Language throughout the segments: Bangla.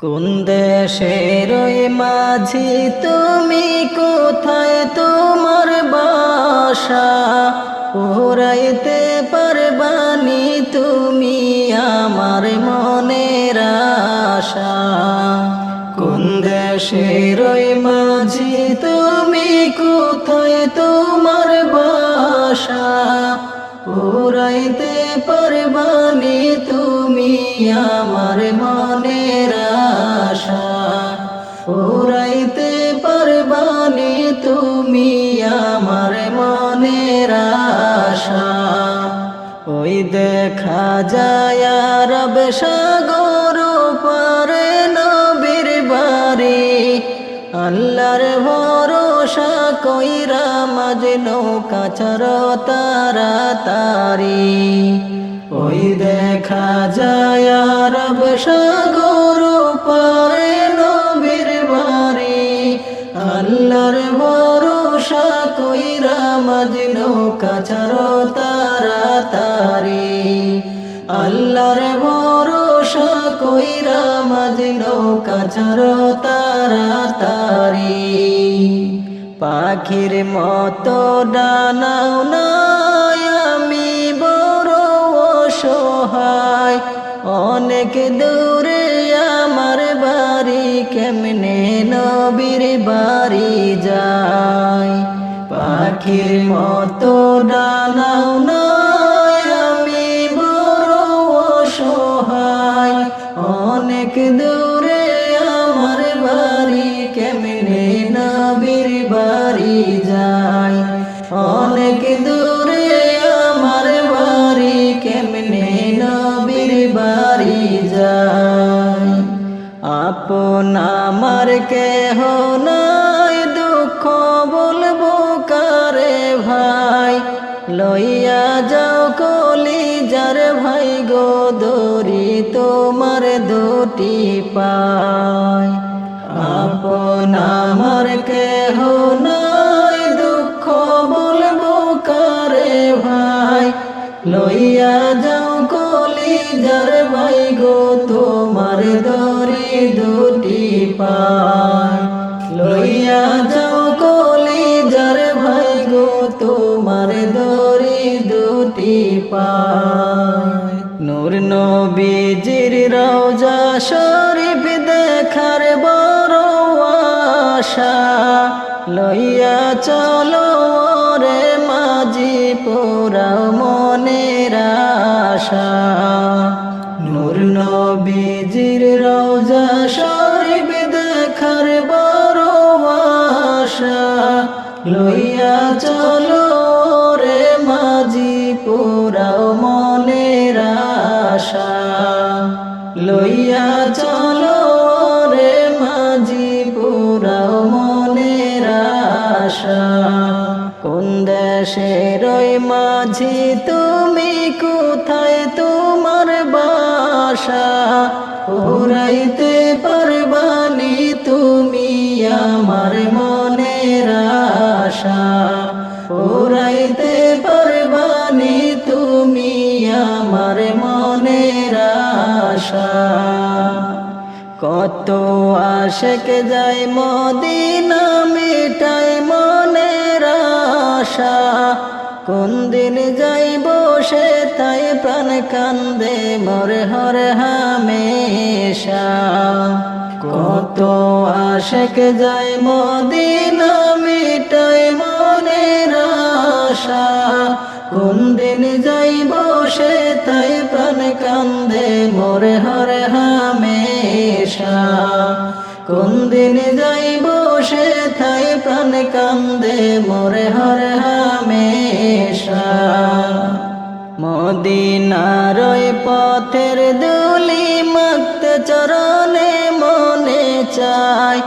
কোন দেশের মাঝি তুমি কোথায় তোমার বাসা? পুরাইতে পারবানি তুমি আমার মনের আশা। কোন দেশের মাঝি তুমি কোথায় তোমার বাসা? পুরাইতে পারবানি তুমি আমার আশা পুরাইতে পারবানি তুমি আমার মনের আশা। ওই দেখা যায় রব সাগর পারে নবীর বাড়ি। আল্লাহর ভরসা কইরা মাঝ নৌকা চর তারা তারি ওই দেখা যায় রব সাগর আল্লাহর ভরসা কইরা মাঝ নৌকা চর তারা তারি আল্লাহর ভরসা কইরা মাঝ নৌকা চর তারা তারি পাখির মতো ডানাও নাই, আমি বড় অসহায়। অনেক দূরে পাখির মতো ডানাও নাই আমি বড় অসহায়। অনেক দূরে আমার বাড়ি, কেমনে নবীর বাড়ি যায় অনেক দূরে আমার বাড়ি, কেমনে নবীর বাড়ি যায় আপন আমার কেহ লইয়া যাও কলি যার ভাই গো দরি তোমার দুটি পায়। আপন আমার কেহ নাই, দুঃখ বলব কারে ভাই? লইয়া যাও কলি যার ভাই গো, তোমার দরি দুটি পায়। নূর নবীজির রওজা শরীফ দেখার বড় আশা। লইয়া চলো রে মাঝি পোরাও মনের আশা। নূর নবীজির রওজা শরীফ দেখার বড় আশা। লইয়া চলো আশা লইয়া চলো রে মাঝি, পুরাও মনের আশা। কোন দেশের ওই মাঝি, তুমি কোথায় তোমার বাসা? পুরাইতে পারবানি তুমি আমার মনের আশা। পুরাইতে পারবানি তুমি আমার আশা কত আশেক যায় মদিনা মিটাই মনের আশা। কোন দিন যাইব সে তাই প্রাণ কান্দে মরে হরে হামেশা। কত আশেক যায় মদিনা মিটাই মনের আশা। কোন দিন যাইব সে তাই প্রাণ কান্দে মোরে হরে হামেশা। কোন দিন যাইব সে থাই প্রাণ কান্দে মোরে হরে হামেশা। মদিনার পথের দুলি মক্ত চরণে মনে চায়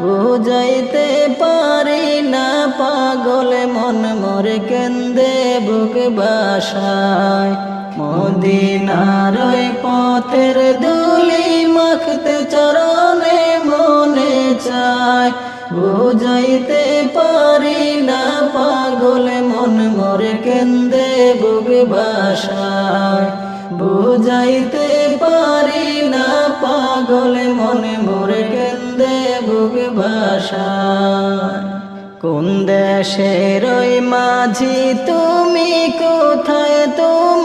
বুঝাইতে পারি না পাগল মন, মোরে কেন্দে বুক বাসায়। মদিনার পথের দুলি মখতে চরণে মনে চায়। বুঝাইতে পারি না পাগল মন, মোরে কেন্দে বুক বাসায় বুঝাইতে পারি না পাগল মনে, মোরে কেন্দে বুক ভাষায় কোন দেশের ওই মাঝি, তুমি কোথায়? বাসা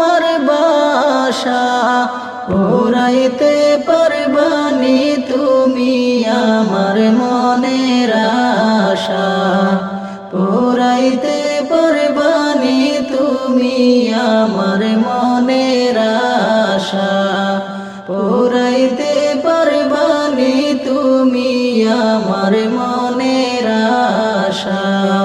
ওরাইতে পারবানি তুমি আমার মনের আশা। পুরাইতে পারবানি তুমি আমার মনের আশা। পুরাইতে পারবানি তুমি আমার মনের আশা।